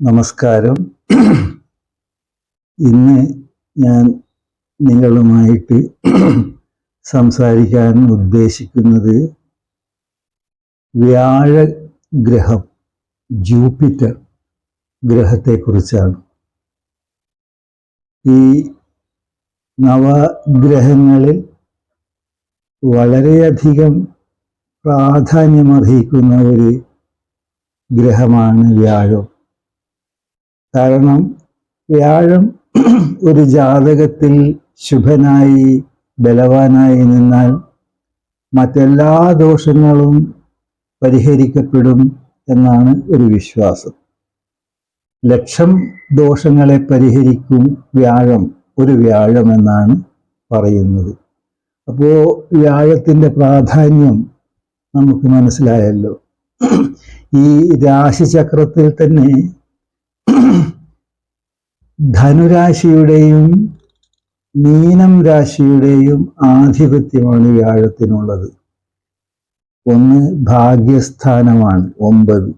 നമസ്കാരം. ഇന്ന് ഞാൻ നിങ്ങളുമായിട്ട് സംസാരിക്കാൻ ഉദ്ദേശിക്കുന്നത് വ്യാഴഗ്രഹം ജൂപ്പിറ്റർ ഗ്രഹത്തെക്കുറിച്ചാണ്. ഈ നവഗ്രഹങ്ങളിൽ വളരെയധികം പ്രാധാന്യമർഹിക്കുന്ന ഒരു ഗ്രഹമാണ് വ്യാഴം. കാരണം വ്യാഴം ഒരു ജാതകത്തിൽ ശുഭനായി ബലവാനായി നിന്നാൽ മറ്റെല്ലാ ദോഷങ്ങളും പരിഹരിക്കപ്പെടും എന്നാണ് ഒരു വിശ്വാസം. ലക്ഷം ദോഷങ്ങളെ പരിഹരിക്കും വ്യാഴം ഒരു വ്യാഴം എന്നാണ് പറയുന്നത്. അപ്പോൾ വ്യാഴത്തിന്റെ പ്രാധാന്യം നമുക്ക് മനസ്സിലായല്ലോ. ഈ രാശിചക്രത്തിൽ തന്നെ ധനുരാശിയുടെയും മീനം രാശിയുടെയും ആധിപത്യമാണ് വ്യാഴത്തിനുള്ളത് ഒന്ന് ഭാഗ്യസ്ഥാനമാണ് ഒമ്പത്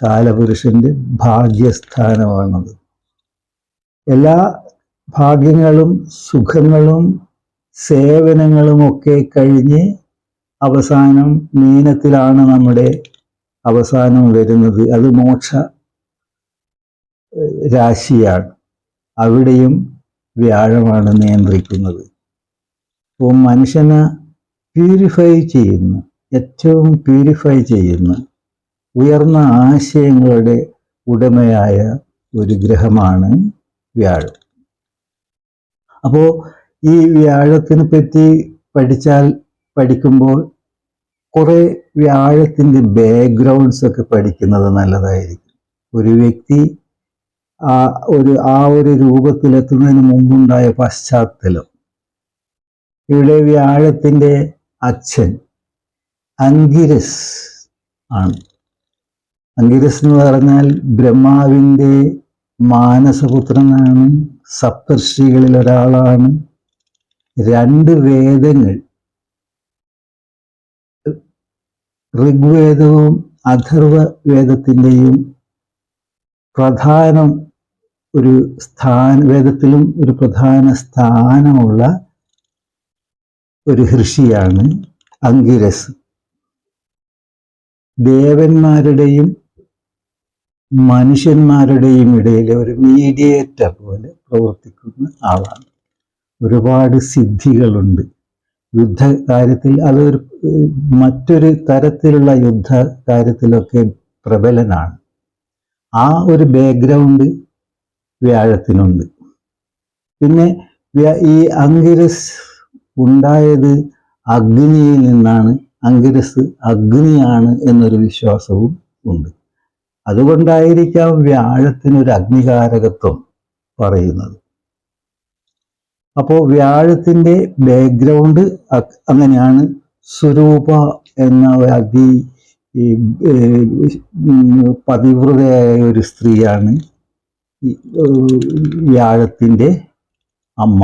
കാലപുരുഷന്റെ ഭാഗ്യസ്ഥാനമാണത് എല്ലാ ഭാഗ്യങ്ങളും സുഖങ്ങളും സേവനങ്ങളും ഒക്കെ കഴിഞ്ഞ് അവസാനം മീനത്തിലാണ് നമ്മുടെ അവസാനം വരുന്നത്. അത് മോക്ഷ രാശിയാണ് അവിടെയും വ്യാഴമാണ് നിയന്ത്രിക്കുന്നത്. അപ്പോൾ മനുഷ്യനെ പ്യൂരിഫൈ ചെയ്യുന്ന ഏറ്റവും പ്യൂരിഫൈ ചെയ്യുന്ന ഉയർന്ന ആശയങ്ങളുടെ ഉടമയായ ഒരു ഗ്രഹമാണ് വ്യാഴം. അപ്പോൾ ഈ വ്യാഴത്തിനെ പറ്റി പഠിച്ചാൽ പഠിക്കുമ്പോൾ കുറേ വ്യാഴത്തിന്റെ ബാക്ക്ഗ്രൗണ്ട്സ് ഒക്കെ പഠിക്കുന്നത് നല്ലതായിരിക്കും. ഒരു വ്യക്തി ആ ഒരു ആ ഒരു രൂപത്തിലെത്തുന്നതിന് മുമ്പുണ്ടായ പശ്ചാത്തലം. ഇവിടെ വ്യാഴത്തിന്റെ അച്ഛൻ അങ്കിരസ് ആണ്. അങ്കിരസ് എന്ന് പറഞ്ഞാൽ ബ്രഹ്മാവിന്റെ മാനസപുത്രനാണ് സപ്തർഷികളിൽ ഒരാളാണ്. രണ്ട് വേദങ്ങൾ ഋഗ്വേദവും അഥർവ വേദത്തിന്റെയും പ്രധാനം ഒരു സ്ഥാന വേദത്തിലും ഒരു പ്രധാന സ്ഥാനമുള്ള ഒരു ഋഷിയാണ് അങ്കിരസ്. ദേവന്മാരുടെയും മനുഷ്യന്മാരുടെയും ഇടയിലെ ഒരു മീഡിയേറ്റർ പോലെ പ്രവർത്തിക്കുന്ന ആളാണ്. ഒരുപാട് സിദ്ധികളുണ്ട്. യുദ്ധ കാര്യത്തിൽ അതൊരു മറ്റൊരു തരത്തിലുള്ള യുദ്ധ കാര്യത്തിലൊക്കെ പ്രബലനാണ്. ആ ഒരു ബാക്ക്ഗ്രൗണ്ട് വ്യാഴത്തിനുണ്ട്. പിന്നെ ഈ അങ്കിരസ് ഉണ്ടായത് അഗ്നിയിൽ നിന്നാണ്. അങ്കിരസ് അഗ്നിയാണ് എന്നൊരു വിശ്വാസവും ഉണ്ട്. അതുകൊണ്ടായിരിക്കാം വ്യാഴത്തിനൊരു അഗ്നികാരകത്വം പറയുന്നത്. അപ്പോൾ വ്യാഴത്തിന്റെ ബാക്ക്ഗ്രൗണ്ട് അങ്ങനെയാണ് സ്വരൂപ എന്ന അതി പതിവ്രതയായ ഒരു സ്ത്രീയാണ് വ്യാഴത്തിന്റെ അമ്മ.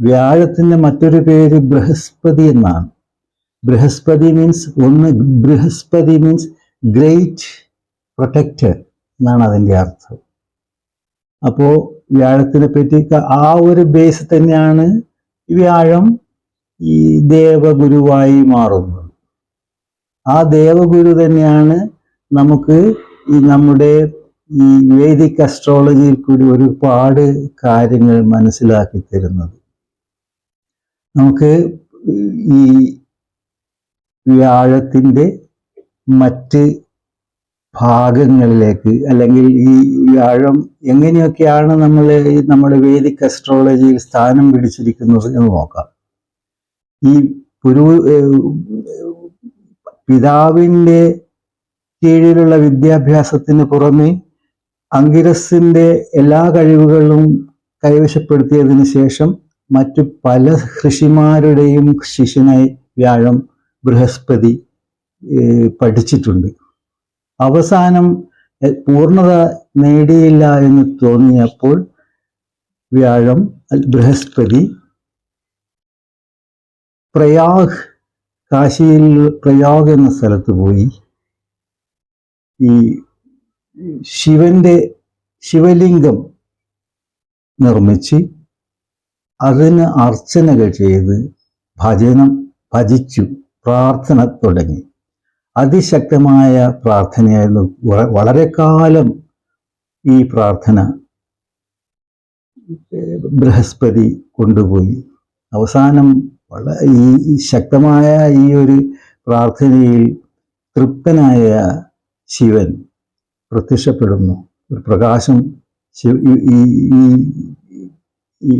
വ്യാഴത്തിന്റെ മറ്റൊരു പേര് ബൃഹസ്പതി എന്നാണ്. ബൃഹസ്പതി മീൻസ് ഒന്ന് ബൃഹസ്പതി മീൻസ് ഗ്രേറ്റ് പ്രൊട്ടക്റ്റർ എന്നാണ് അതിന്റെ അർത്ഥം. അപ്പോൾ വ്യാഴത്തിനെ പറ്റി ആ ഒരു ബേസ് തന്നെയാണ് വ്യാഴം ഈ ദേവഗുരുവായി മാറുന്നത്. ആ ദേവഗുരു തന്നെയാണ് നമുക്ക് ഈ നമ്മുടെ ഈ വേദിക് അസ്ട്രോളജിയിൽ കൂടി ഒരുപാട് കാര്യങ്ങൾ മനസ്സിലാക്കി തരുന്നത്. നമുക്ക് ഈ വ്യാഴത്തിന്റെ മറ്റ് ഭാഗങ്ങളിലേക്ക് അല്ലെങ്കിൽ ഈ വ്യാഴം എങ്ങനെയൊക്കെയാണ് നമ്മൾ നമ്മുടെ വേദിക് അസ്ട്രോളജിയിൽ സ്ഥാനം പിടിച്ചിരിക്കുന്നത് എന്ന് നോക്കാം. ഈ പുരു പിതാവിന്റെ കീഴിലുള്ള വിദ്യാഭ്യാസത്തിന് പുറമെ അങ്കിരസിന്റെ എല്ലാ കഴിവുകളും കൈവശപ്പെടുത്തിയതിനു ശേഷം മറ്റു പല ഋഷിമാരുടെയും ശിഷ്യനായി വ്യാഴം ബൃഹസ്പതി പഠിച്ചിട്ടുണ്ട്. അവസാനം പൂർണത നേടിയില്ല എന്ന് തോന്നിയപ്പോൾ വ്യാഴം ബൃഹസ്പതി പ്രയാഗ് കാശിയിൽ പ്രയാഗ് എന്ന സ്ഥലത്ത് പോയി. ഈ ശിവന്റെ ശിവലിംഗം നിർമ്മിച്ച് അതിന് അർച്ചനകൾ ചെയ്ത് ഭജനം ഭജിച്ചു പ്രാർത്ഥന തുടങ്ങി. അതിശക്തമായ പ്രാർത്ഥനയായിരുന്നു. വളരെ കാലം ഈ പ്രാർത്ഥന ബൃഹസ്പതി കൊണ്ടുപോയി. അവസാനം ഈ ശക്തമായ ഈ ഒരു പ്രാർത്ഥനയിൽ തൃപ്തനായ ശിവൻ പ്രത്യക്ഷപ്പെടുന്നു. ഒരു പ്രകാശം ഈ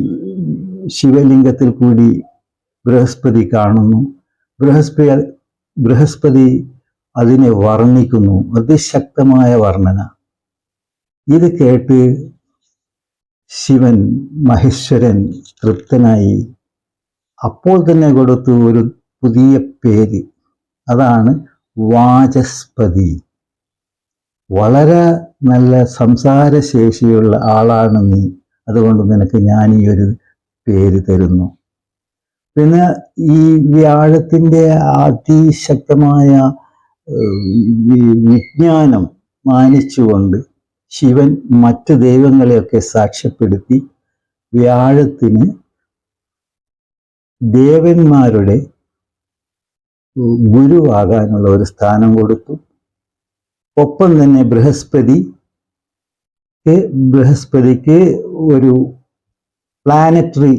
ശിവലിംഗത്തിൽ കൂടി ബൃഹസ്പതി കാണുന്നു. ബൃഹസ്പതി ബൃഹസ്പതി അതിനെ വർണിക്കുന്നു. അതിശക്തമായ വർണന. ഇത് കേട്ട് ശിവൻ മഹേശ്വരൻ തൃപ്തനായി. അപ്പോൾ തന്നെ കൊടുത്തു ഒരു പുതിയ പേര്. അതാണ് വാചസ്പതി. വളരെ നല്ല സംസാരശേഷിയുള്ള ആളാണ് നീ. അതുകൊണ്ട് നിനക്ക് ഞാൻ ഈ ഒരു പേര് തരുന്നു. പിന്നെ ഈ വ്യാഴത്തിന്റെ അതിശക്തമായ വിജ്ഞാനം മാനിച്ചുകൊണ്ട് ശിവൻ മറ്റു ദൈവങ്ങളെയൊക്കെ സാക്ഷ്യപ്പെടുത്തി വ്യാഴത്തിന് ദേവന്മാരുടെ ഗുരുവാകാനുള്ള ഒരു സ്ഥാനം കൊടുത്തു. ഒപ്പം തന്നെ ബൃഹസ്പതി ബൃഹസ്പതിക്ക് ഒരു പ്ലാനറ്ററി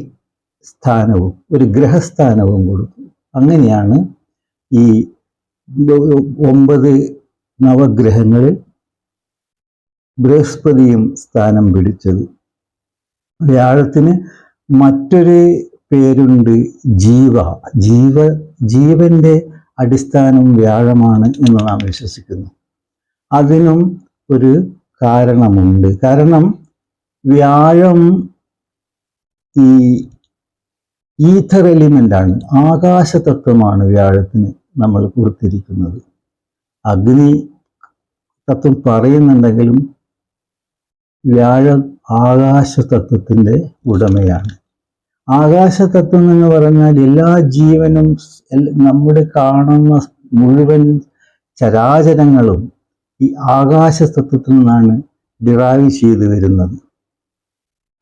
സ്ഥാനവും ഒരു ഗ്രഹസ്ഥാനവും കൊടുക്കും. അങ്ങനെയാണ് ഈ ഒമ്പത് നവഗ്രഹങ്ങളിൽ ബൃഹസ്പതിയും സ്ഥാനം പിടിച്ചത്. വ്യാഴത്തിന് മറ്റൊരു പേരുണ്ട് ജീവ. ജീവ ജീവന്റെ അടിസ്ഥാനം വ്യാഴമാണ് എന്ന് നാം വിശ്വസിക്കുന്നു. അതിനും ഒരു കാരണമുണ്ട്. കാരണം വ്യാഴം ഈ ഈഥർ എലിമെന്റ് ആണ്. ആകാശതത്വമാണ് വ്യാഴത്തിന് നമ്മൾ കൊടുത്തിരിക്കുന്നത്. അഗ്നി തത്വം പറയുന്നുണ്ടെങ്കിലും വ്യാഴം ആകാശതത്വത്തിന്റെ ഉടമയാണ്. ആകാശതത്വം എന്ന് പറഞ്ഞാൽ എല്ലാ ജീവനും നമ്മുടെ കാണുന്ന മുഴുവൻ ചരാചരങ്ങളും ഈ ആകാശതത്വത്തിൽ നിന്നാണ് ഡിറൈവ് ചെയ്തു വരുന്നത്.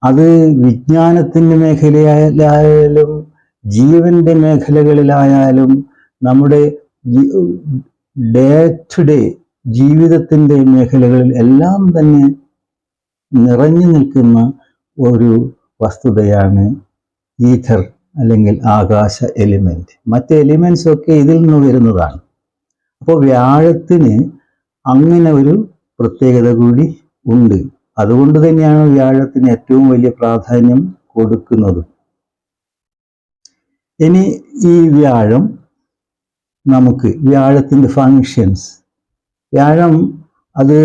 അത് വിജ്ഞാനത്തിന്റെ മേഖലയായാലും ജീവന്റെ മേഖലകളിലായാലും നമ്മുടെ ഡേ ടു ഡേ ജീവിതത്തിന്റെ മേഖലകളിൽ എല്ലാം തന്നെ നിറഞ്ഞു നിൽക്കുന്ന ഒരു വസ്തുതയാണ് ഈഥർ അല്ലെങ്കിൽ ആകാശ എലിമെന്റ് മറ്റ് എലിമെൻസ് ഒക്കെ ഇതിൽ നിന്ന് വരുന്നതാണ്. അപ്പോൾ വ്യാഴത്തിന് അങ്ങനെ ഒരു പ്രത്യേകത കൂടി ഉണ്ട്. അതുകൊണ്ട് തന്നെയാണ് വ്യാഴത്തിന് ഏറ്റവും വലിയ പ്രാധാന്യം കൊടുക്കുന്നത്. ഇനി ഈ വ്യാഴം നമുക്ക് വ്യാഴത്തിന്റെ ഫങ്ഷൻസ് വ്യാഴം അത്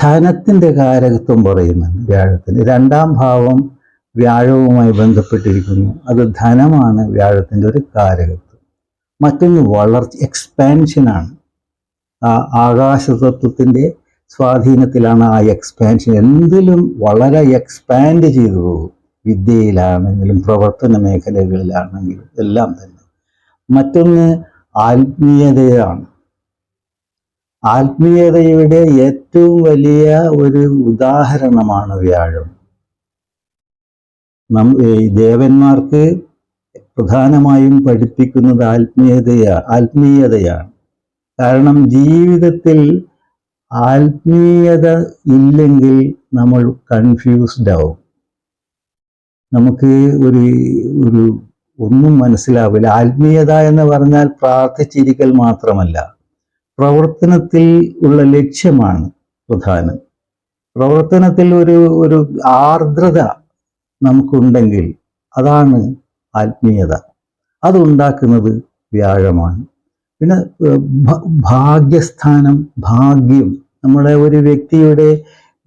ധനത്തിന്റെ കാരകത്വം പറയുന്നുണ്ട് വ്യാഴത്തിന്. രണ്ടാം ഭാവം വ്യാഴവുമായി ബന്ധപ്പെട്ടിരിക്കുന്നു. അത് ധനമാണ് വ്യാഴത്തിന്റെ ഒരു കാരകത്വം. മറ്റൊന്ന് വളർച്ച എക്സ്പാൻഷനാണ് ആ ആകാശതത്വത്തിന്റെ സ്വാധീനത്തിലാണ് ആ എക്സ്പാൻഷൻ എന്തിലും വളരെ എക്സ്പാൻഡ് ചെയ്തു പോകും. വിദ്യയിലാണെങ്കിലും പ്രവർത്തന മേഖലകളിലാണെങ്കിലും എല്ലാം തന്നെ. മറ്റൊന്ന് ആത്മീയതയാണ്. ആത്മീയതയുടെ ഏറ്റവും വലിയ ഒരു ഉദാഹരണമാണ് വ്യാഴം. നം ദേവന്മാർക്ക് പ്രധാനമായും പഠിപ്പിക്കുന്നത് ആത്മീയതയ ആത്മീയതയാണ്. കാരണം ജീവിതത്തിൽ ആത്മീയത ഇല്ലെങ്കിൽ നമ്മൾ കൺഫ്യൂസ്ഡ് ആവും. നമുക്ക് ഒരു ഒരു ഒന്നും മനസ്സിലാവില്ല. ആത്മീയത എന്ന് പറഞ്ഞാൽ പ്രാർത്ഥിച്ചിരിക്കൽ മാത്രമല്ല. പ്രവർത്തനത്തിൽ ഉള്ള ലക്ഷ്യമാണ് പ്രധാനം. പ്രവർത്തനത്തിൽ ഒരു ഒരു ആർദ്രത നമുക്കുണ്ടെങ്കിൽ അതാണ് ആത്മീയത. അതുണ്ടാക്കുന്നത് വ്യാഴമാണ്. പിന്നെ ഭാഗ്യസ്ഥാനം ഭാഗ്യം. നമ്മുടെ ഒരു വ്യക്തിയുടെ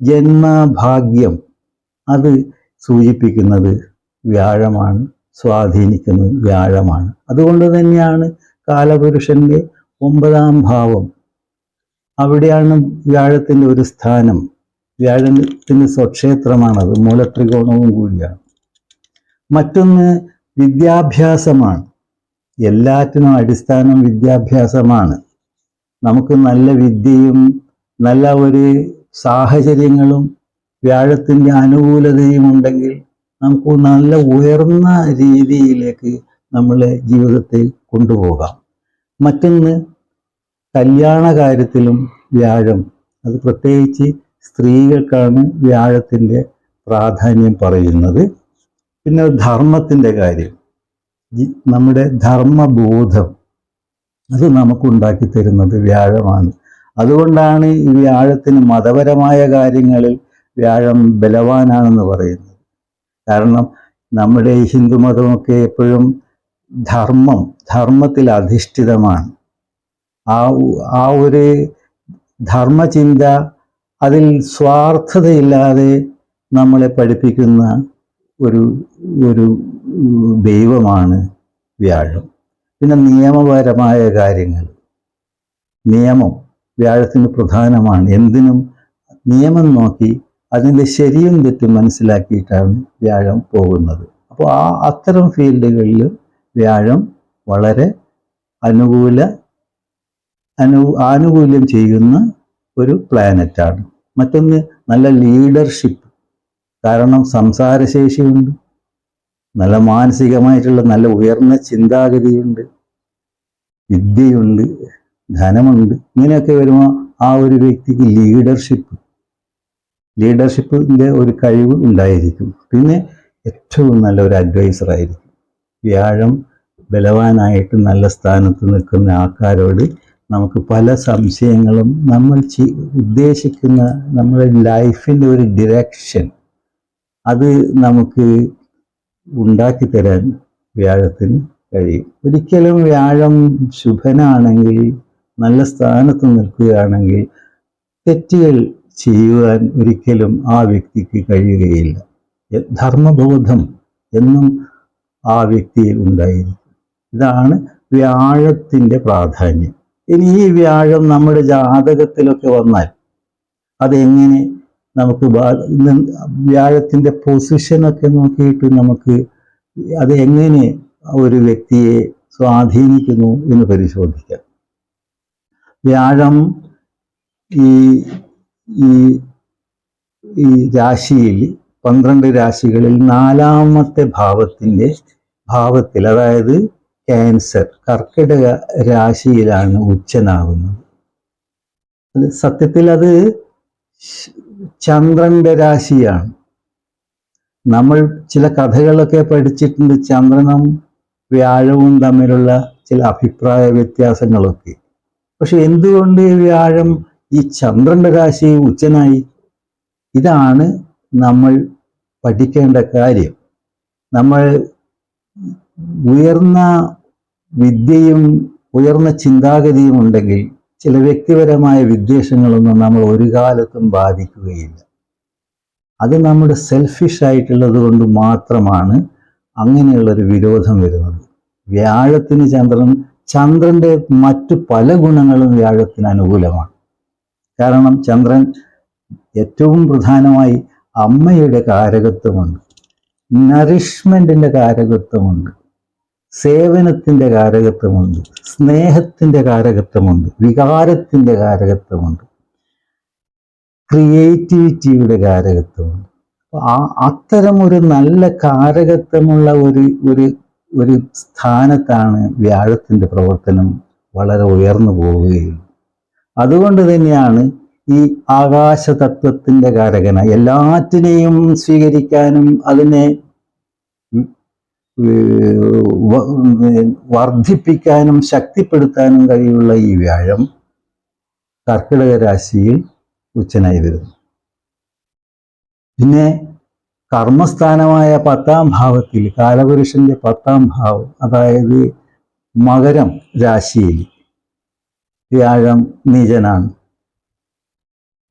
ജന്മഭാഗ്യം അത് സൂചിപ്പിക്കുന്നത് വ്യാഴമാണ് സ്വാധീനിക്കുന്നത് വ്യാഴമാണ്. അതുകൊണ്ട് തന്നെയാണ് കാലപുരുഷന്റെ ഒമ്പതാം ഭാവം. അവിടെയാണ് വ്യാഴത്തിന്റെ ഒരു സ്ഥാനം. വ്യാഴത്തിന്റെ സ്വക്ഷേത്രമാണത് മൂലത്രികോണവും കൂടിയാണ്. മറ്റൊന്ന് വിദ്യാഭ്യാസമാണ്. എല്ലാറ്റിനും അടിസ്ഥാനം വിദ്യാഭ്യാസമാണ്. നമുക്ക് നല്ല വിദ്യയും നല്ല ഒരു സാഹചര്യങ്ങളും വ്യാഴത്തിന്റെ അനുകൂലതയും ഉണ്ടെങ്കിൽ നമുക്ക് നല്ല ഉയർന്ന രീതിയിലേക്ക് നമ്മളെ ജീവിതത്തിൽ കൊണ്ടുപോകാം. മറ്റൊന്ന് കല്യാണ കാര്യത്തിലും വ്യാഴം. അത് പ്രത്യേകിച്ച് സ്ത്രീകൾക്കാണ് വ്യാഴത്തിന്റെ പ്രാധാന്യം പറയുന്നത്. പിന്നെ ധർമ്മത്തിന്റെ കാര്യം. നമ്മുടെ ധർമ്മബോധം അത് നമുക്കുണ്ടാക്കി തരുന്നത് വ്യാഴമാണ്. അതുകൊണ്ടാണ് ഈ വ്യാഴത്തിന് മതപരമായ കാര്യങ്ങളിൽ വ്യാഴം ബലവാനാണെന്ന് പറയുന്നത്. കാരണം നമ്മുടെ ഈ ഹിന്ദുമതമൊക്കെ എപ്പോഴും ധർമ്മം ധർമ്മത്തിൽ അധിഷ്ഠിതമാണ്. ആ ആ ഒരു ധർമ്മചിന്ത അതിൽ സ്വാർത്ഥതയില്ലാതെ നമ്മളെ പഠിപ്പിക്കുന്ന ഒരു ഒരു ദൈവമാണ് വ്യാഴം. പിന്നെ നിയമപരമായ കാര്യങ്ങൾ. നിയമം വ്യാഴത്തിന് പ്രധാനമാണ്. എന്തിനും നിയമം നോക്കി അതിന്റെ ശരിയും തെറ്റും മനസ്സിലാക്കിയിട്ടാണ് വ്യാഴം പോകുന്നത്. അപ്പോൾ ആ അത്തരം ഫീൽഡുകളിൽ വ്യാഴം വളരെ അനുകൂല അനു ആനുകൂല്യം ചെയ്യുന്ന ഒരു പ്ലാനറ്റാണ്. മറ്റൊന്ന് നല്ല ലീഡർഷിപ്പ്. കാരണം സംസാരശേഷിയുണ്ട്. നല്ല മാനസികമായിട്ടുള്ള നല്ല ഉയർന്ന ചിന്താഗതിയുണ്ട്. വിദ്യയുണ്ട്. ധനമുണ്ട്. ഇങ്ങനെയൊക്കെ വരുമ്പോൾ ആ ഒരു വ്യക്തിക്ക് ലീഡർഷിപ്പ്. ലീഡർഷിപ്പിന്റെ ഒരു കഴിവ് ഉണ്ടായിരിക്കും. പിന്നെ ഏറ്റവും നല്ല ഒരു അഡ്വൈസർ ആയിരിക്കും. വ്യാഴം ബലവാനായിട്ട് നല്ല സ്ഥാനത്ത് നിൽക്കുന്ന ആൾക്കാരോട് നമുക്ക് പല സംശയങ്ങളും നമ്മൾ ഉദ്ദേശിക്കുന്ന നമ്മുടെ ലൈഫിന്റെ ഒരു ഡിറക്ഷൻ അത് നമുക്ക് ഉണ്ടാക്കി തരാൻ വ്യാഴത്തിന് കഴിയും. ഒരിക്കലും വ്യാഴം ശുഭനാണെങ്കിൽ നല്ല സ്ഥാനത്ത് നിൽക്കുകയാണെങ്കിൽ തെറ്റുകൾ ചെയ്യുവാൻ ഒരിക്കലും ആ വ്യക്തിക്ക് കഴിയുകയില്ല. ധർമ്മബോധം എന്നും ആ വ്യക്തിയിൽ ഉണ്ടായിരിക്കും. ഇതാണ് വ്യാഴത്തിന്റെ പ്രാധാന്യം. ഇനി ഈ വ്യാഴം നമ്മുടെ ജാതകത്തിലൊക്കെ വന്നാൽ അതെങ്ങനെ നമുക്ക് വ്യാഴത്തിന്റെ പൊസിഷനൊക്കെ നോക്കിയിട്ട് നമുക്ക് അത് എങ്ങനെ ഒരു വ്യക്തിയെ സ്വാധീനിക്കുന്നു എന്ന് പരിശോധിക്കാം. വ്യാഴം ഈ ഈ ഈ രാശിയിൽ പന്ത്രണ്ട് രാശികളിൽ നാലാമത്തെ ഭാവത്തിന്റെ ഭാവത്തിൽ അതായത് ക്യാൻസർ കർക്കിടക രാശിയിലാണ് ഉച്ചനാകുന്നത് സത്യത്തിൽ അത് ചന്ദ്രന്റെ രാശിയാണ്. നമ്മൾ ചില കഥകളൊക്കെ പഠിച്ചിട്ടുണ്ട് ചന്ദ്രനും വ്യാഴവും തമ്മിലുള്ള ചില അഭിപ്രായ വ്യത്യാസങ്ങളൊക്കെ. പക്ഷെ എന്തുകൊണ്ട് വ്യാഴം ഈ ചന്ദ്രന്റെ രാശി ഉച്ചനായി? ഇതാണ് നമ്മൾ പഠിക്കേണ്ട കാര്യം. നമ്മൾ ഉയർന്ന വിദ്യയും ഉയർന്ന ചിന്താഗതിയും ഉണ്ടെങ്കിൽ ചില വ്യക്തിപരമായ വിദ്വേഷങ്ങളൊന്നും നമ്മൾ ഒരു കാലത്തും ബാധിക്കുകയില്ല. അത് നമ്മുടെ സെൽഫിഷ് ആയിട്ടുള്ളത് കൊണ്ട് മാത്രമാണ് അങ്ങനെയുള്ളൊരു വിരോധം വരുന്നത്. വ്യാഴത്തിന് ചന്ദ്രൻ ചന്ദ്രന്റെ മറ്റു പല ഗുണങ്ങളും വ്യാഴത്തിന് അനുകൂലമാണ്. കാരണം ചന്ദ്രൻ ഏറ്റവും പ്രധാനമായി അമ്മയുടെ കാരകത്വമുണ്ട്. നറിഷ്മെന്റിന്റെ കാരകത്വമുണ്ട്. സേവനത്തിന്റെ കാരകത്വമുണ്ട് സ്നേഹത്തിന്റെ കാരകത്വമുണ്ട് വികാരത്തിന്റെ കാരകത്വമുണ്ട് ക്രിയേറ്റിവിറ്റിയുടെ കാരകത്വമുണ്ട്. ആ അത്തരം ഒരു നല്ല കാരകത്വമുള്ള ഒരു ഒരു ഒരു സ്ഥാനത്താണ് വ്യാഴത്തിന്റെ പ്രവർത്തനം വളരെ ഉയർന്നു പോവുകയുള്ളൂ അതുകൊണ്ട് തന്നെയാണ് ഈ ആകാശ തത്വത്തിന്റെ കാരകന എല്ലാറ്റിനെയും സ്വീകരിക്കാനും അതിനെ വർദ്ധിപ്പിക്കാനും ശക്തിപ്പെടുത്താനും കഴിയുള്ള ഈ വ്യാഴം കർക്കിടക രാശിയിൽ ഉച്ചനായി വരുന്നു. പിന്നെ കർമ്മസ്ഥാനമായ പത്താം ഭാവത്തിൽ കാലപുരുഷന്റെ പത്താം ഭാവം അതായത് മകരം രാശിയിൽ വ്യാഴം നീചനാണ്.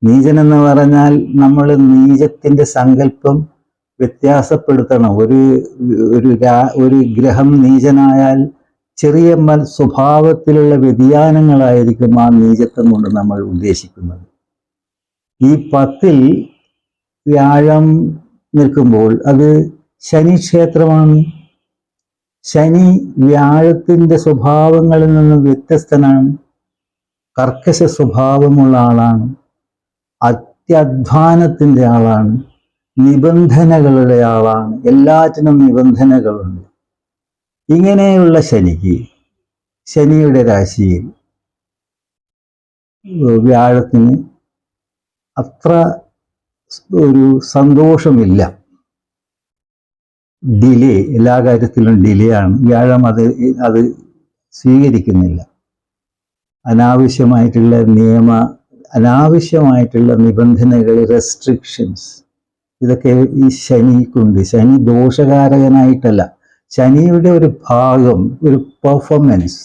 നീചൻ എന്ന് പറഞ്ഞാൽ നമ്മൾ നീചത്തിന്റെ സങ്കല്പം വ്യത്യാസപ്പെടുത്തണം. ഒരു ഒരു രാ- ഒരു ഗ്രഹം നീചനായാൽ ചെറിയ മൽ സ്വഭാവത്തിലുള്ള വ്യതിയാനങ്ങളായിരിക്കും ആ നീചത്വം കൊണ്ട് നമ്മൾ ഉദ്ദേശിക്കുന്നത്. ഈ പത്തിൽ വ്യാഴം നിൽക്കുമ്പോൾ അത് ശനി ക്ഷേത്രമാണ് ശനി വ്യാഴത്തിന്റെ സ്വഭാവങ്ങളിൽ നിന്നും വ്യത്യസ്തനാണ്. കർക്കശ സ്വഭാവമുള്ള ആളാണ്. അത്യധ്വാനത്തിന്റെ ആളാണ്. നിബന്ധനകളുടെ ആളാണ്. എല്ലാറ്റിനും നിബന്ധനകളുണ്ട്. ഇങ്ങനെയുള്ള ശനിക്ക് ശനിയുടെ രാശിയിൽ വ്യാഴത്തിന് അത്ര ഒരു സന്തോഷമില്ല. ഡിലേ എല്ലാ കാര്യത്തിലും ഡിലേ ആണ്. വ്യാഴം അത് അത് സ്വീകരിക്കുന്നില്ല. അനാവശ്യമായിട്ടുള്ള നിയമ അനാവശ്യമായിട്ടുള്ള നിബന്ധനകൾ റെസ്ട്രിക്ഷൻസ് ഇതൊക്കെ ഈ ശനിക്കുണ്ട്. ശനി ദോഷകാരകനായിട്ടല്ല. ശനിയുടെ ഒരു ഭാഗം ഒരു പെർഫോമൻസ്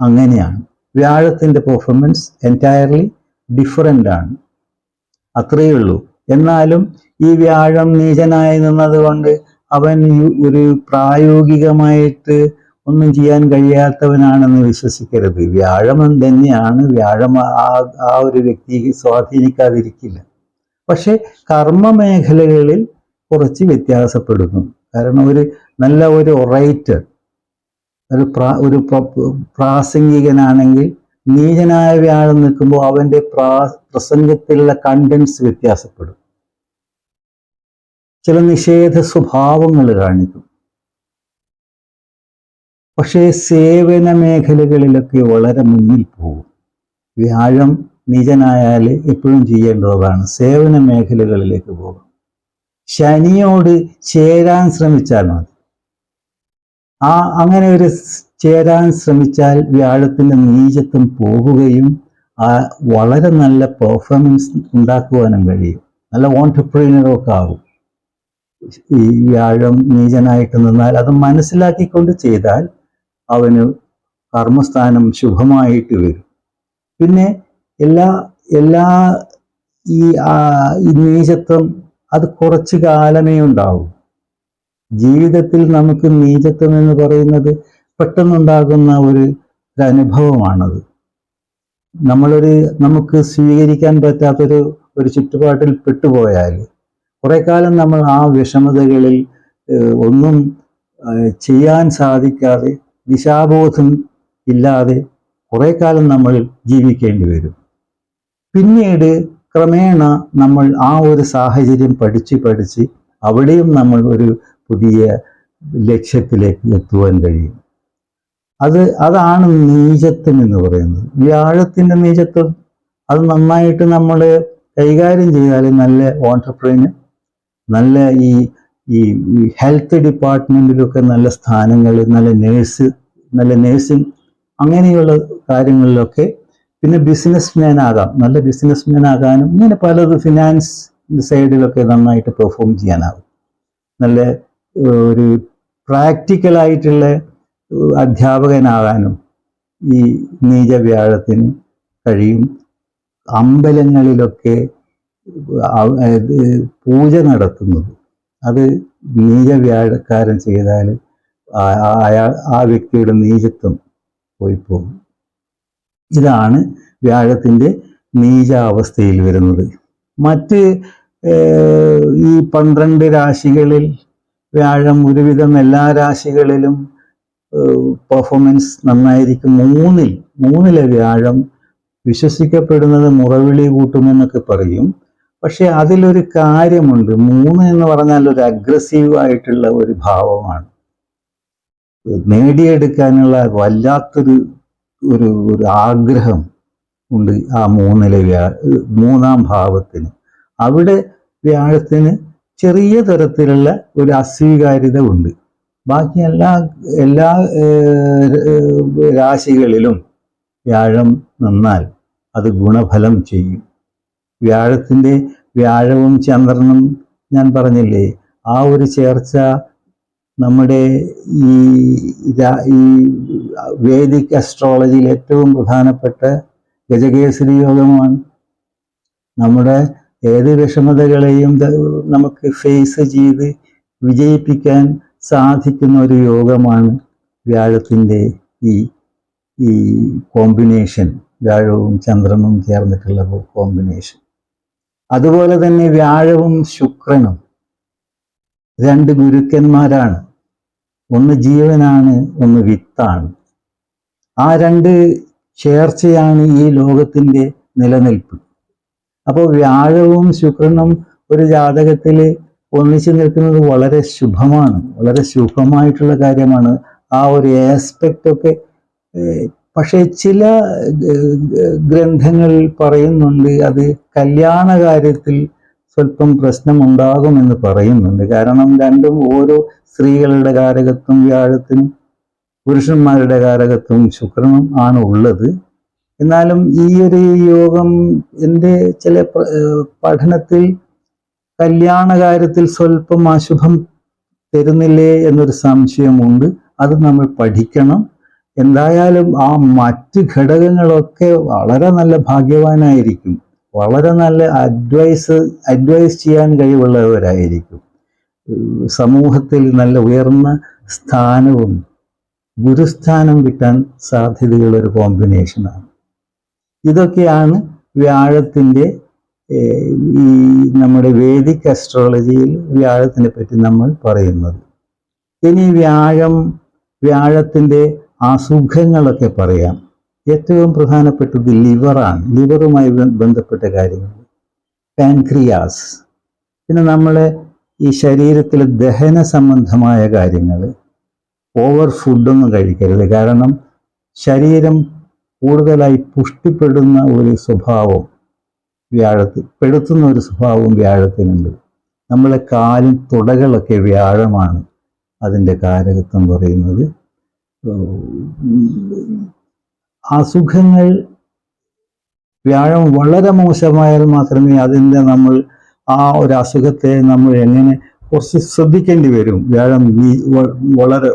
അങ്ങനെയാണ്. വ്യാഴത്തിന്റെ പെർഫോമൻസ് എന്റയർലി ഡിഫറന്റ് ആണ്. അത്രയേ ഉള്ളൂ. എന്നാലും ഈ വ്യാഴം നീചനായി നിന്നതുകൊണ്ട് അവൻ ഒരു പ്രായോഗികമായിട്ട് ഒന്നും ചെയ്യാൻ കഴിയാത്തവനാണെന്ന് വിശ്വസിക്കരുത്. വ്യാഴം തന്നെയാണ്. വ്യാഴം ആ ആ ഒരു വ്യക്തിക്ക് സ്വാധീനിക്കാതിരിക്കില്ല. പക്ഷെ കർമ്മ മേഖലകളിൽ കുറച്ച് വ്യത്യാസപ്പെടുന്നു. കാരണം ഒരു നല്ല ഒരു ഒറൈറ്റർ ഒരു പ്രാ ഒരു പ്ര- പ്രാസംഗികനാണെങ്കിൽ നീചനായ വ്യാഴം നിൽക്കുമ്പോൾ അവന്റെ പ്രാ പ്രസംഗത്തിലുള്ള കണ്ടൻസ് വ്യത്യാസപ്പെടും. ചില നിഷേധ സ്വഭാവങ്ങൾ കാണിക്കും. പക്ഷേ സേവന മേഖലകളിലൊക്കെ വളരെ മുന്നിൽ പോകും. വ്യാഴം നീചനായാൽ എപ്പോഴും ചെയ്യേണ്ടതാണ് സേവന മേഖലകളിലേക്ക് പോകും. ശനിയോട് ചേരാൻ ശ്രമിച്ചാൽ മതി. ആ അങ്ങനെ ഒരു ചേരാൻ ശ്രമിച്ചാൽ വ്യാഴത്തിന്റെ നീചത്വം പോകുകയും ആ വളരെ നല്ല പെർഫോമൻസ് ഉണ്ടാക്കുവാനും കഴിയും. നല്ല ഓൺടർപ്രീനറൊക്കെ ആകും ഈ വ്യാഴം നീചനായിട്ട് നിന്നാൽ അത് മനസ്സിലാക്കിക്കൊണ്ട് ചെയ്താൽ അവന് കർമ്മസ്ഥാനം ശുഭമായിട്ട് വരും. പിന്നെ എല്ലാ എല്ലാ ഈ നീചത്വം അത് കുറച്ച് കാലമേ ഉണ്ടാവും. ജീവിതത്തിൽ നമുക്ക് നീചത്വം എന്ന് പറയുന്നത് പെട്ടെന്നുണ്ടാകുന്ന ഒരു അനുഭവമാണത്. നമ്മളൊരു നമുക്ക് സ്വീകരിക്കാൻ പറ്റാത്തൊരു ഒരു ചുറ്റുപാട്ടിൽ പെട്ടുപോയാൽ കുറെ കാലം നമ്മൾ ആ വിഷമതകളിൽ ഒന്നും ചെയ്യാൻ സാധിക്കാതെ ദിശാബോധം ഇല്ലാതെ കുറെ കാലം നമ്മൾ ജീവിക്കേണ്ടി വരും. പിന്നീട് ക്രമേണ നമ്മൾ ആ ഒരു സാഹചര്യം പഠിച്ച് പഠിച്ച് അവിടെയും നമ്മൾ ഒരു പുതിയ ലക്ഷ്യത്തിലേക്ക് എത്തുവാൻ കഴിയും. അത് അതാണ് നീചത്വം എന്ന് പറയുന്നത്. വ്യാഴത്തിന്റെ നീചത്വം അത് നന്നായിട്ട് നമ്മൾ കൈകാര്യം ചെയ്താൽ നല്ല ഓൺടർപ്രീന് നല്ല ഈ ഈ ഹെൽത്ത് ഡിപ്പാർട്ട്മെന്റിലൊക്കെ നല്ല സ്ഥാനങ്ങൾ നല്ല നേഴ്സ് നല്ല നേഴ്സിംഗ് അങ്ങനെയുള്ള കാര്യങ്ങളിലൊക്കെ പിന്നെ ബിസിനസ് മാൻ ആകാം നല്ല ബിസിനസ് മാൻ ആകാനും ഇങ്ങനെ പലത് ഫിനാൻസ് സൈഡിലൊക്കെ നന്നായിട്ട് പെർഫോം ചെയ്യാനാകും നല്ല ഒരു പ്രാക്ടിക്കലായിട്ടുള്ള അധ്യാപകനാകാനും ഈ നീചവ്യാഴത്തിന് കഴിയും. അമ്പലങ്ങളിലൊക്കെ പൂജ നടത്തുന്നത്. അത് നീചവ്യാഴക്കാരൻ ചെയ്താൽ അയാൾ ആ വ്യക്തിയുടെ നീചത്വം പോയി പോകും. ഇതാണ് വ്യാഴത്തിന്റെ നീചാവസ്ഥയിൽ വരുന്നത്. മറ്റ് ഈ പന്ത്രണ്ട് രാശികളിൽ വ്യാഴം ഒരുവിധം എല്ലാ രാശികളിലും പെർഫോമൻസ് നന്നായിരിക്കും. മൂന്നിൽ മൂന്നിലെ വ്യാഴം വിശ്വസിക്കപ്പെടുന്നത് മുറവിളി കൂട്ടുമെന്നൊക്കെ പറയും. പക്ഷേ അതിലൊരു കാര്യമുണ്ട്. മൂന്ന് എന്ന് പറഞ്ഞാൽ ഒരു അഗ്രസീവ് ആയിട്ടുള്ള ഒരു ഭാവമാണ്. നേടിയെടുക്കാനുള്ള വല്ലാത്തൊരു ഒരു ഒരു ആഗ്രഹം ഉണ്ട് ആ മൂന്നിലെ വ്യാ മൂന്നാം ഭാവത്തിന്. അവിടെ വ്യാഴത്തിന് ചെറിയ തരത്തിലുള്ള ഒരു അസ്വീകാര്യത ഉണ്ട്. ബാക്കി എല്ലാ എല്ലാ രാശികളിലും വ്യാഴം നന്നാൽ അത് ഗുണഫലം ചെയ്യും. വ്യാഴത്തിന്റെ വ്യാഴവും ചന്ദ്രനും ഞാൻ പറഞ്ഞില്ലേ ആ ഒരു ചേർച്ച നമ്മുടെ ഈ ഈ വേദിക് അസ്ട്രോളജിയിൽ ഏറ്റവും പ്രധാനപ്പെട്ട ഗജകേസരി യോഗമാണ്. നമ്മുടെ ഏത് വിഷമതകളെയും നമുക്ക് ഫേസ് ചെയ്ത് വിജയിപ്പിക്കാൻ സാധിക്കുന്ന ഒരു യോഗമാണ് വ്യാഴത്തിന്റെ ഈ ഈ കോമ്പിനേഷൻ വ്യാഴവും ചന്ദ്രനും ചേർന്നിട്ടുള്ള കോമ്പിനേഷൻ അതുപോലെ തന്നെ വ്യാഴവും ശുക്രനും. രണ്ട് ഗുരുക്കന്മാരാണ്. ഒന്ന് ജീവനാണ് ഒന്ന് വിത്താണ്. ആ രണ്ട് ചേർച്ചയാണ് ഈ ലോകത്തിന്റെ നിലനിൽപ്പ്. അപ്പോൾ വ്യാഴവും ശുക്രനും ഒരു ജാതകത്തിൽ ഒന്നിച്ചു നിൽക്കുന്നത് വളരെ ശുഭമാണ് വളരെ ശുഭമായിട്ടുള്ള കാര്യമാണ്. ആ ഒരു ആസ്പെക്റ്റ് ഒക്കെ പക്ഷേ ചില ഗ്രന്ഥങ്ങൾ പറയുന്നുണ്ട് അത് കല്യാണ കാര്യത്തിൽ സ്വല്പം പ്രശ്നമുണ്ടാകുമെന്ന് പറയുന്നുണ്ട്. കാരണം രണ്ടും ഓരോ സ്ത്രീകളുടെ കാരകത്വം വ്യാഴത്തിനും പുരുഷന്മാരുടെ കാരകത്വം ശുക്രനും ആണ് ഉള്ളത്. എന്നാലും ഈ ഒരു യോഗം എന്റെ ചില പഠനത്തിൽ കല്യാണ കാര്യത്തിൽ സ്വല്പം അശുഭം തരുന്നില്ലേ എന്നൊരു സംശയമുണ്ട്. അത് നമ്മൾ പഠിക്കണം. എന്തായാലും ആ മറ്റ് ഘടകങ്ങളൊക്കെ വളരെ നല്ല ഭാഗ്യവാനായിരിക്കും. വളരെ നല്ല അഡ്വൈസ് അഡ്വൈസ് ചെയ്യാൻ കഴിവുള്ളവരായിരിക്കും. സമൂഹത്തിൽ നല്ല ഉയർന്ന സ്ഥാനവും ഗുരുസ്ഥാനം കിട്ടാൻ സാധ്യതയുള്ള ഒരു കോമ്പിനേഷനാണ് ഇതൊക്കെയാണ് വ്യാഴത്തിന്റെ ഈ നമ്മുടെ വേദിക് അസ്ട്രോളജിയിൽ വ്യാഴത്തിനെ പറ്റി നമ്മൾ പറയുന്നത്. ഇനി വ്യാഴം വ്യാഴത്തിന്റെ അസുഖങ്ങളൊക്കെ പറയാം. ഏറ്റവും പ്രധാനപ്പെട്ടത് ലിവറാണ്. ലിവറുമായി ബന്ധപ്പെട്ട കാര്യങ്ങൾ. പാൻക്രിയാസ്. പിന്നെ നമ്മളെ ഈ ശരീരത്തിലെ ദഹന സംബന്ധമായ കാര്യങ്ങൾ. ഓവർ ഫുഡൊന്നും കഴിക്കരുത്. കാരണം ശരീരം കൂടുതലായി പുഷ്ടിപ്പെടുന്ന ഒരു സ്വഭാവം വ്യാഴത്തിൽ പെടുത്തുന്ന ഒരു സ്വഭാവവും വ്യാഴത്തിനുണ്ട്. നമ്മളെ കാലും തുടകളൊക്കെ വ്യാഴമാണ് അതിന്റെ കാരകത്വം പറയുന്നത്. അസുഖങ്ങൾ വ്യാഴം വളരെ മോശമായാൽ മാത്രമേ അതിന്റെ നമ്മൾ ആ ഒരു അസുഖത്തെ നമ്മൾ എങ്ങനെ കുറച്ച് ശ്രദ്ധിക്കേണ്ടി വരും. വ്യാഴം വളരെ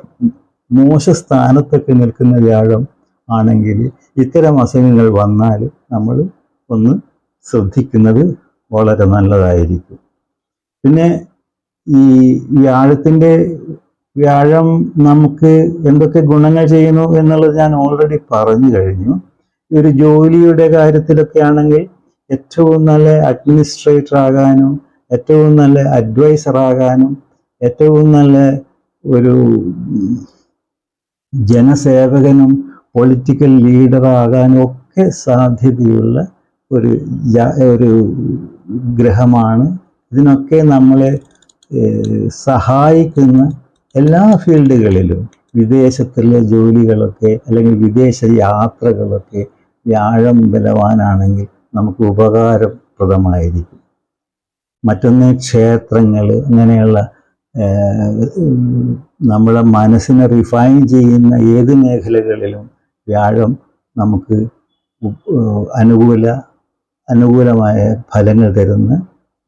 മോശ സ്ഥാനത്തൊക്കെ നിൽക്കുന്ന വ്യാഴം ആണെങ്കിൽ ഇത്തരം അസുഖങ്ങൾ വന്നാൽ നമ്മൾ ഒന്ന് ശ്രദ്ധിക്കുന്നത് വളരെ നല്ലതായിരിക്കും. പിന്നെ ഈ വ്യാഴത്തിന്റെ വ്യാഴം നമുക്ക് എന്തൊക്കെ ഗുണങ്ങൾ ചെയ്യുന്നു എന്നുള്ളത് ഞാൻ ഓൾറെഡി പറഞ്ഞു കഴിഞ്ഞു. ഒരു ജോലിയുടെ കാര്യത്തിലൊക്കെ ആണെങ്കിൽ ഏറ്റവും നല്ല അഡ്മിനിസ്ട്രേറ്റർ ആകാനും ഏറ്റവും നല്ല അഡ്വൈസർ ആകാനും ഏറ്റവും നല്ല ഒരു ജനസേവകനും പൊളിറ്റിക്കൽ ലീഡറാകാനും ഒക്കെ സാധ്യതയുള്ള ഒരു ഒരു ഗ്രഹമാണ്. ഇതിനൊക്കെ നമ്മളെ സഹായിക്കുന്ന എല്ലാ ഫീൽഡുകളിലും വിദേശത്തുള്ള ജോലികളൊക്കെ അല്ലെങ്കിൽ വിദേശ യാത്രകളൊക്കെ വ്യാഴം ബലവാനാണെങ്കിൽ നമുക്ക് ഉപകാരപ്രദമായിരിക്കും. മറ്റൊന്ന് ക്ഷേത്രങ്ങൾ അങ്ങനെയുള്ള നമ്മളെ മനസ്സിനെ റിഫൈൻ ചെയ്യുന്ന ഏത് മേഖലകളിലും വ്യാഴം നമുക്ക് അനുകൂല അനുകൂലമായ ഫലങ്ങൾ തരുന്ന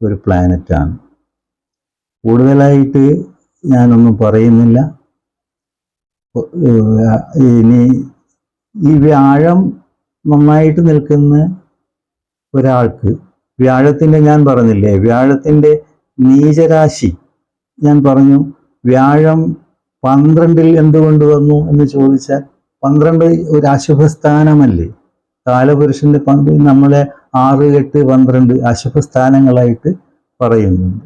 ഒരു പ്ലാനറ്റാണ് കൂടുതലായിട്ട് ഞാനൊന്നും പറയുന്നില്ല. ഇനി ഈ വ്യാഴം നന്നായിട്ട് നിൽക്കുന്ന ഒരാൾക്ക് വ്യാഴത്തിന്റെ ഞാൻ പറഞ്ഞില്ലേ വ്യാഴത്തിന്റെ നീചരാശി ഞാൻ പറഞ്ഞു വ്യാഴം പന്ത്രണ്ടിൽ എന്തുകൊണ്ട് വന്നു എന്ന് ചോദിച്ചാൽ പന്ത്രണ്ട് ഒരു അശുഭസ്ഥാനമല്ലേ? കാലപുരുഷന്റെ പന്ത് നമ്മളെ ആറ് എട്ട് പന്ത്രണ്ട് അശുഭസ്ഥാനങ്ങളായിട്ട് പറയുന്നുണ്ട്.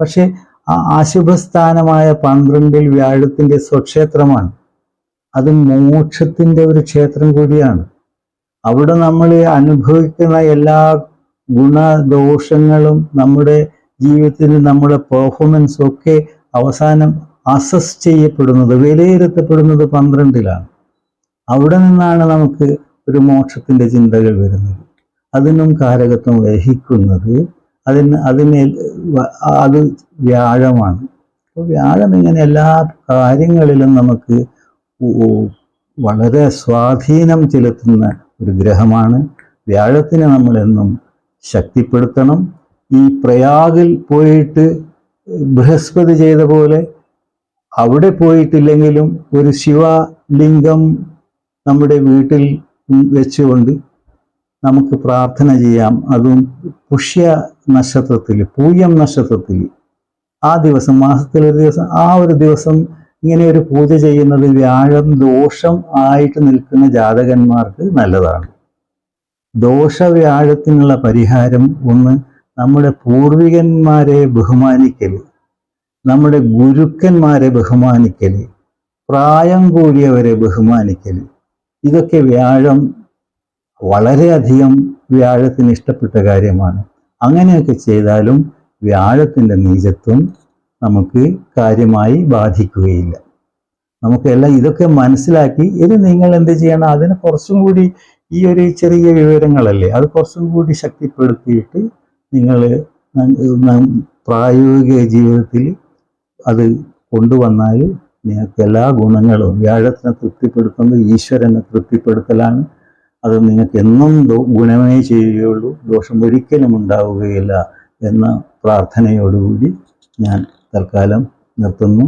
പക്ഷെ ആ അശുഭസ്ഥാനമായ പന്ത്രണ്ടിൽ വ്യാഴത്തിന്റെ സ്വക്ഷേത്രമാണ്. അത് മോക്ഷത്തിന്റെ ഒരു ക്ഷേത്രം കൂടിയാണ്. അവിടെ നമ്മൾ അനുഭവിക്കുന്ന എല്ലാ ഗുണദോഷങ്ങളും നമ്മുടെ ജീവിതത്തിൽ നമ്മുടെ പെർഫോമൻസ് ഒക്കെ അവസാനം അസസ് ചെയ്യപ്പെടുന്നത് വിലയിരുത്തപ്പെടുന്നത് പന്ത്രണ്ടിലാണ്. അവിടെ നിന്നാണ് നമുക്ക് ഒരു മോക്ഷത്തിന്റെ ചിന്തകൾ വരുന്നത്. അതിനും കാരകത്വം വഹിക്കുന്നത്. അതിന് അതിന് അത് വ്യാഴമാണ്. അപ്പോൾ വ്യാഴം ഇങ്ങനെ എല്ലാ കാര്യങ്ങളിലും നമുക്ക് വളരെ സ്വാധീനം ചെലുത്തുന്ന ഒരു ഗ്രഹമാണ്. വ്യാഴത്തിനെ നമ്മളെന്നും ശക്തിപ്പെടുത്തണം. ഈ പ്രയാഗിൽ പോയിട്ട് ബൃഹസ്പതി ചെയ്ത പോലെ അവിടെ പോയിട്ടില്ലെങ്കിലും ഒരു ശിവലിംഗം നമ്മുടെ വീട്ടിൽ വെച്ചുകൊണ്ട് നമുക്ക് പ്രാർത്ഥന ചെയ്യാം. അതും പുഷ്യ നക്ഷത്രത്തിൽ പൂയം നക്ഷത്രത്തിൽ ആ ദിവസം മാസത്തിലൊരു ദിവസം ആ ഒരു ദിവസം ഇങ്ങനെ ഒരു പൂജ ചെയ്യുന്നത് വ്യാഴം ദോഷം ആയിട്ട് നിൽക്കുന്ന ജാതകന്മാർക്ക് നല്ലതാണ്. ദോഷ ദോഷവ്യാഴത്തിനുള്ള പരിഹാരം ഒന്ന് നമ്മുടെ പൂർവികന്മാരെ ബഹുമാനിക്കൽ നമ്മുടെ ഗുരുക്കന്മാരെ ബഹുമാനിക്കൽ പ്രായം കൂടിയവരെ ബഹുമാനിക്കൽ ഇതൊക്കെ വ്യാഴം വളരെയധികം വ്യാഴത്തിന് ഇഷ്ടപ്പെട്ട കാര്യമാണ്. അങ്ങനെയൊക്കെ ചെയ്താലും വ്യാഴത്തിന്റെ നീചത്വം നമുക്ക് കാര്യമായി ബാധിക്കുകയില്ല. നമുക്കെല്ലാം ഇതൊക്കെ മനസ്സിലാക്കി ഇത് നിങ്ങൾ എന്ത് ചെയ്യണം? അതിന് കുറച്ചും കൂടി ഈ ഒരു ചെറിയ വിവരങ്ങളല്ലേ? അത് കുറച്ചും കൂടി ശക്തിപ്പെടുത്തിയിട്ട് നിങ്ങൾ പ്രായോഗിക ജീവിതത്തിൽ അത് കൊണ്ടുവന്നാൽ നിങ്ങൾക്ക് എല്ലാ ഗുണങ്ങളും വ്യാഴത്തിനെ തൃപ്തിപ്പെടുത്തുന്നത് ഈശ്വരനെ തൃപ്തിപ്പെടുത്തലാണ്. അത് നിങ്ങൾക്ക് എന്നും ഗുണമേ ചെയ്യുകയുള്ളൂ. ദോഷം ഒരിക്കലും ഉണ്ടാവുകയില്ല എന്ന പ്രാർത്ഥനയോടുകൂടി ഞാൻ തൽക്കാലം നിർത്തുന്നു.